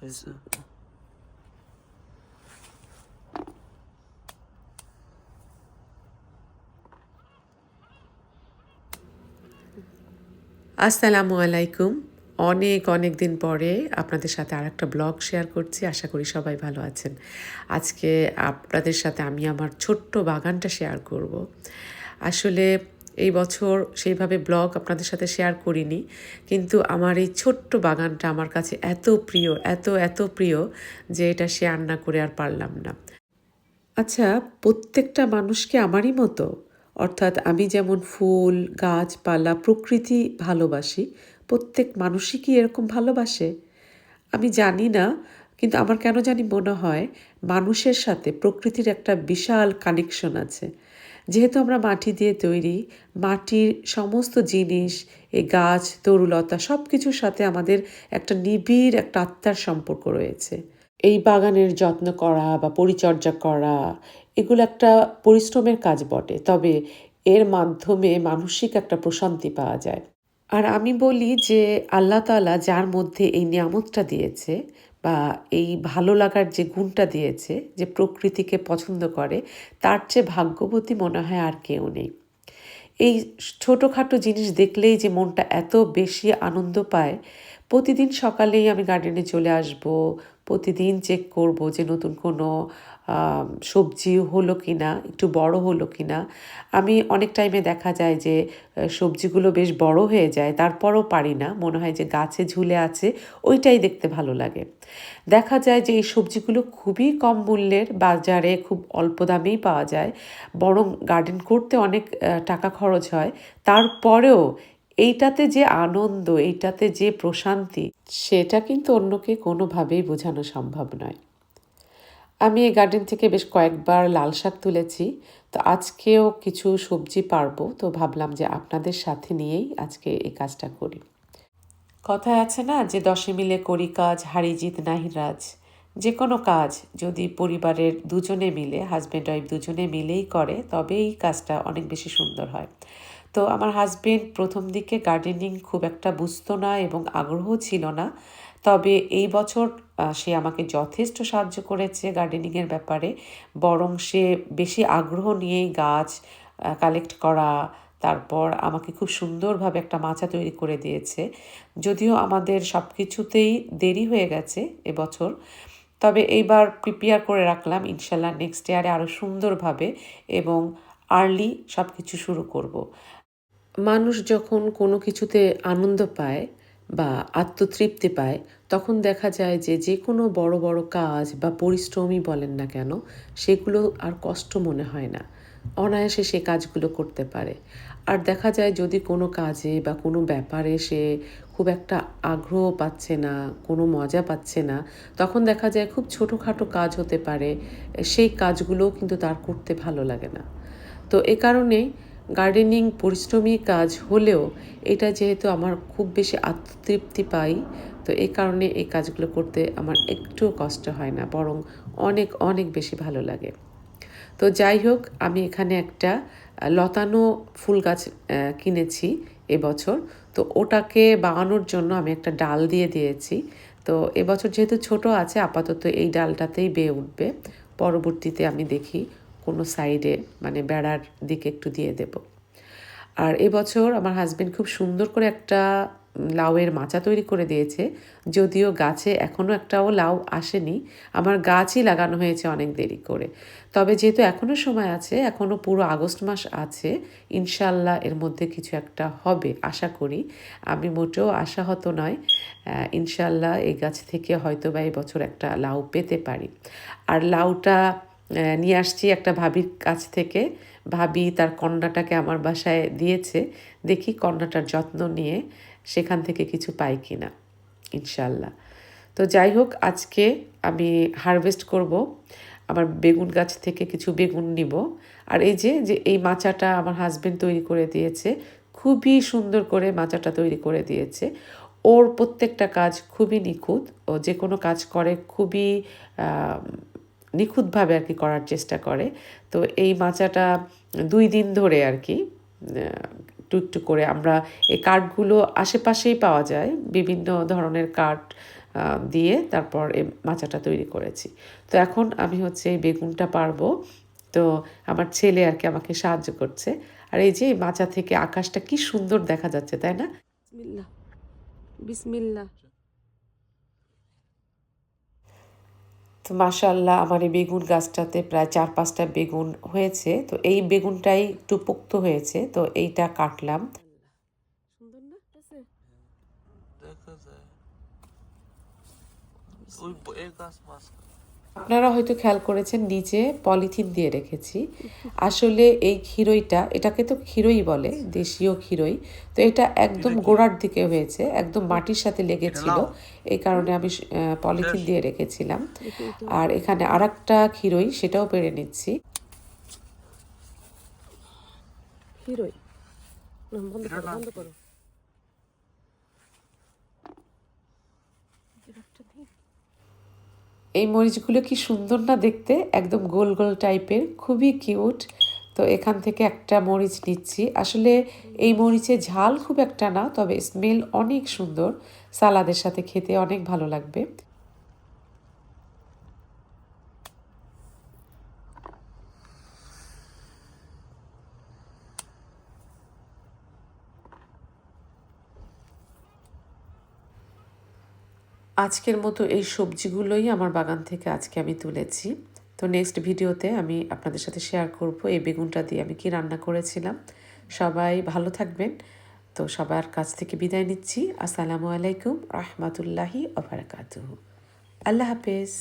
হয়েছে আসসালামু আলাইকুম। অনেক অনেক দিন পরে আপনাদের সাথে আর একটা ব্লগ শেয়ার করছি। আশা করি সবাই ভালো আছেন। আজকে আপনাদের সাথে আমি আমার ছোট্ট বাগানটা শেয়ার করব। আসলে এই বছর সেইভাবে ব্লগ আপনাদের সাথে শেয়ার করিনি, কিন্তু আমার এই ছোট্ট বাগানটা আমার কাছে এত প্রিয়, এত এত প্রিয় যে এটা শেয়ার না করে আর পারলাম না। আচ্ছা প্রত্যেকটা মানুষকে আমারই মতো? অর্থাৎ আমি যেমন ফুল, গাছপালা, প্রকৃতি ভালোবাসি, প্রত্যেক মানুষই কি এরকম ভালোবাসে? আমি জানি না, কিন্তু আমার কেন জানি মনে হয় মানুষের সাথে প্রকৃতির একটা বিশাল কানেকশন আছে। যেহেতু আমরা মাটি দিয়ে তৈরি, মাটির সমস্ত জিনিস এই গাছ, তরুলতা সব কিছুর সাথে আমাদের একটা নিবিড়, একটা আত্মার সম্পর্ক রয়েছে। এই বাগানের যত্ন করা বা পরিচর্যা করা, এগুলো একটা পরিশ্রমের কাজ বটে। তবে এর মাধ্যমে মানসিক একটা প্রশান্তি পাওয়া যায়। আর আমি বলি যে আল্লাহ তাআলা যার মধ্যে এই নিয়ামতটা দিয়েছে বা এই ভালো লাগার যে গুণটা দিয়েছে, যে প্রকৃতিকে পছন্দ করে, তার চেয়ে ভাগ্যবতী মনে হয় আর কেউ নেই। এই ছোটোখাটো জিনিস দেখলেই যে মনটা এত বেশি আনন্দ পায়, প্রতিদিন সকালেই আমি গার্ডেনে চলে আসব প্রতিদিন চেক করব যে নতুন কোনো সবজি হলো কি না একটু বড় হলো কি না আমি অনেক টাইমে দেখা যায় যে সবজিগুলো বেশ বড় হয়ে যায়, তারপরও পারি না। মনে হয় যে গাছে ঝুলে আছে, ওইটাই দেখতে ভালো লাগে। দেখা যায় যে এই সবজিগুলো খুবই কম মূল্যের, বাজারে খুব অল্প দামেই পাওয়া যায়। বরং গার্ডেন করতে অনেক টাকা খরচ হয়। তারপরেও এইটাতে যে আনন্দ, এইটাতে যে প্রশান্তি, সেটা কিন্তু অন্যকে কোনোভাবেই বোঝানো সম্ভব নয়। আমি এই গার্ডেন থেকে বেশ কয়েকবার লাল শাক তুলেছি, তো আজকেও কিছু সবজি পারব, তো ভাবলাম যে আপনাদের সাথে নিয়েই আজকে এই কাজটা করি। কথায় আছে না যে দশে মিলে করি কাজ, হারি নাহিরাজ নাহি যে কোনো কাজ যদি পরিবারের দুজনে মিলে, হাজব্যান্ড ওয়াইফ দুজনে মিলেই করে তবে এই কাজটা অনেক বেশি সুন্দর হয়। তো আমার হাজবেন্ড প্রথম দিকে গার্ডেনিং খুব একটা বুঝতো না এবং আগ্রহ ছিল না। তবে এই বছর সে আমাকে যথেষ্ট সাহায্য করেছে গার্ডেনিংয়ের ব্যাপারে। বরং সে বেশি আগ্রহ নিয়েই গাছ কালেক্ট করা, তারপর আমাকে খুব সুন্দরভাবে একটা মাচা তৈরি করে দিয়েছে। যদিও আমাদের সব কিছুতেই দেরি হয়ে গেছে এবছর তবে এইবার প্রিপেয়ার করে রাখলাম। ইনশাল্লাহ নেক্সট ইয়ারে আরও সুন্দরভাবে এবং আর্লি সব কিছু শুরু করব। মানুষ যখন কোনো কিছুতে আনন্দ পায় বা আত্মতৃপ্তি পায়, তখন দেখা যায় যে যে কোনো বড় বড় কাজ বা পরিশ্রমই বলেন না কেন, সেগুলো আর কষ্ট মনে হয় না অনায়াসে সে কাজগুলো করতে পারে। আর দেখা যায় যদি কোনো কাজে বা কোনো ব্যাপারে সে খুব একটা আগ্রহ পাচ্ছে না, কোনো মজা পাচ্ছে না, তখন দেখা যায় খুব ছোটোখাটো কাজ হতে পারে। সেই কাজগুলোও কিন্তু তার করতে ভালো লাগে না। তো এ কারণে গার্ডেনিং পরিশ্রমী কাজ হলেও এটা যেহেতু আমার খুব বেশি আত্মতৃপ্তি পাই, তো এই কারণে এই কাজগুলো করতে আমার একটুও কষ্ট হয় না, বরং অনেক অনেক বেশি ভালো লাগে। তো যাই হোক, আমি এখানে একটা লতানো ফুল গাছ কিনেছি এবছর। তো ওটাকে বাগানোর জন্য আমি একটা ডাল দিয়ে দিয়েছি। তো এবছর যেহেতু ছোট আছে, আপাতত এই ডালটাতেই বেয়ে উঠবে। পরবর্তীতে আমি দেখি কোনো সাইডে মানে বেড়ার দিকে একটু দিয়ে দেব। আর এবছর আমার হাজব্যান্ড খুব সুন্দর করে একটা লাউয়ের মাচা তৈরি করে দিয়েছে। যদিও গাছে এখনও একটাও লাউ আসেনি। আমার গাছই লাগানো হয়েছে অনেক দেরি করে। তবে যেহেতু এখনও সময় আছে এখনও পুরো আগস্ট মাস আছে ইনশাল্লাহ এর মধ্যে কিছু একটা হবে, আশা করি। আমি মোটেও আশাহত নয়। ইনশাল্লাহ এই গাছ থেকে হয়তো বা এই বছর একটা লাউ পেতে পারি। আর লাউটা নিয়ে আসছি একটা ভাবির কাছ থেকে। ভাবি তার কন্যাটাকে আমার বাসায় দিয়েছে। দেখি কন্যাটার যত্ন নিয়ে সেখান থেকে কিছু পাই কিনা ইনশাল্লাহ তো যাই হোক, আজকে আমি হারভেস্ট করব, আমার বেগুন গাছ থেকে কিছু বেগুন নিব। আর এই যে যে এই মাচাটা আমার হাজবেন্ড তৈরি করে দিয়েছে, খুবই সুন্দর করে মাচাটা তৈরি করে দিয়েছে। ওর প্রত্যেকটা কাজ খুবই নিখুঁত, ও যে কোনো কাজ করে খুবই নিখুঁতভাবে আর কি করার চেষ্টা করে। তো এই মাচাটা দুই দিন ধরে আর কি একটু একটু করে আমরা এই কার্ডগুলো আশেপাশেই পাওয়া যায়, বিভিন্ন ধরনের কার্ড দিয়ে তারপর এই মাচাটা তৈরি করেছি। তো এখন আমি হচ্ছে এই বেগুনটা পারব। তো আমার ছেলে আর কি আমাকে সাহায্য করছে। আর এই যে মাচা থেকে আকাশটা কি সুন্দর দেখা যাচ্ছে, তাই না? বিসমিল্লা বিসমিল্লাহ। তো মাশাল্লাহ আমার এই বেগুন গাছটাতে প্রায় চার পাঁচটা বেগুন হয়েছে। তো এই বেগুনটাই একটু পোক্ত হয়েছে তো এইটা কাটলাম। সুন্দর না? আছে। দেখা যায়। আপনারা হয়তো খেয়াল করেছেন নিচে পলিথিন দিয়ে রেখেছি। আসলে এই ক্ষীরইটা এটাকে তো ক্ষীরই বলে দেশীয় ক্ষীরই। তো এটা একদম গোড়ার দিকে হয়েছে একদম মাটির সাথে লেগেছিল। এই কারণে আমি পলিথিন দিয়ে রেখেছিলাম। আর এখানে আর একটা ক্ষীরই সেটাও পেরে নিচ্ছি। না বন্ধ করো বন্ধ করো জিরাফটা দিই। এই মরিচগুলো কি সুন্দর না দেখতে? একদম গোল গোল টাইপের, খুবই কিউট। তো এখান থেকে একটা মরিচ নিচ্ছি। আসলে এই মরিচে ঝাল খুব একটা না, তবে স্মেল অনেক সুন্দর। সালাদের সাথে খেতে অনেক ভালো লাগবে। আজকের মতো এই সবজিগুলোই আমার বাগান থেকে আজকে আমি তুলেছি। তো নেক্সট ভিডিওতে আমি আপনাদের সাথে শেয়ার করব এই বেগুনটা দিয়ে আমি কি রান্না করেছিলাম। সবাই ভালো থাকবেন। তো সবার কাছ থেকে বিদায় নিচ্ছি। আসসালামু আলাইকুম রহমতুল্লাহি আবরাকাতুহু আল্লাহ হাফেজ।